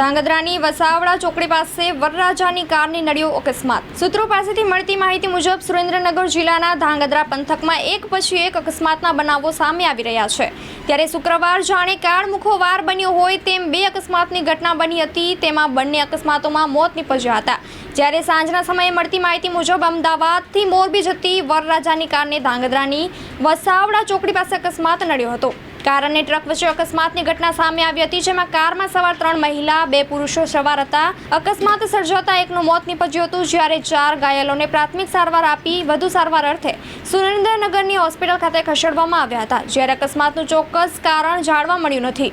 ધાંગધ્રાની વસાવડા ચોકડી પાસે વરરાજાની કારની નડ્યો અકસ્માત. સૂત્રો પાસેથી મળતી માહિતી મુજબ સુરેન્દ્રનગર જિલ્લાના ધાંગધ્રા પંથકમાં એક પછી એક અકસ્માતના બનાવો સામે આવી રહ્યા છે. ત્યારે શુક્રવાર જાણે કાળમુખો વાર બન્યો હોય તેમ બે અકસ્માતની ઘટના બની હતી. તેમાં બંને અકસ્માતોમાં મોત નીપજ્યા હતા. જ્યારે સાંજના સમયે મળતી માહિતી મુજબ અમદાવાદથી મોરબી જતી વરરાજાની કારને ધાંગધ્રાની વસાવડા ચોકડી પાસે અકસ્માત નડ્યો હતો. કાર અને ટ્રક વચ્ચે અકસ્માતની ઘટના સામે આવી હતી, જેમાં કારમાં સવાર ત્રણ મહિલા, બે પુરુષો સવાર હતા. અકસ્માત સર્જાતા એકનું મોત નીપજ્યું હતું, જ્યારે ચાર ઘાયલોને પ્રાથમિક સારવાર આપી વધુ સારવાર અર્થે સુરેન્દ્રનગરની હોસ્પિટલ ખાતે ખસેડવામાં આવ્યા હતા, જ્યારે અકસ્માતનું ચોક્કસ કારણ જાણવા મળ્યું નથી.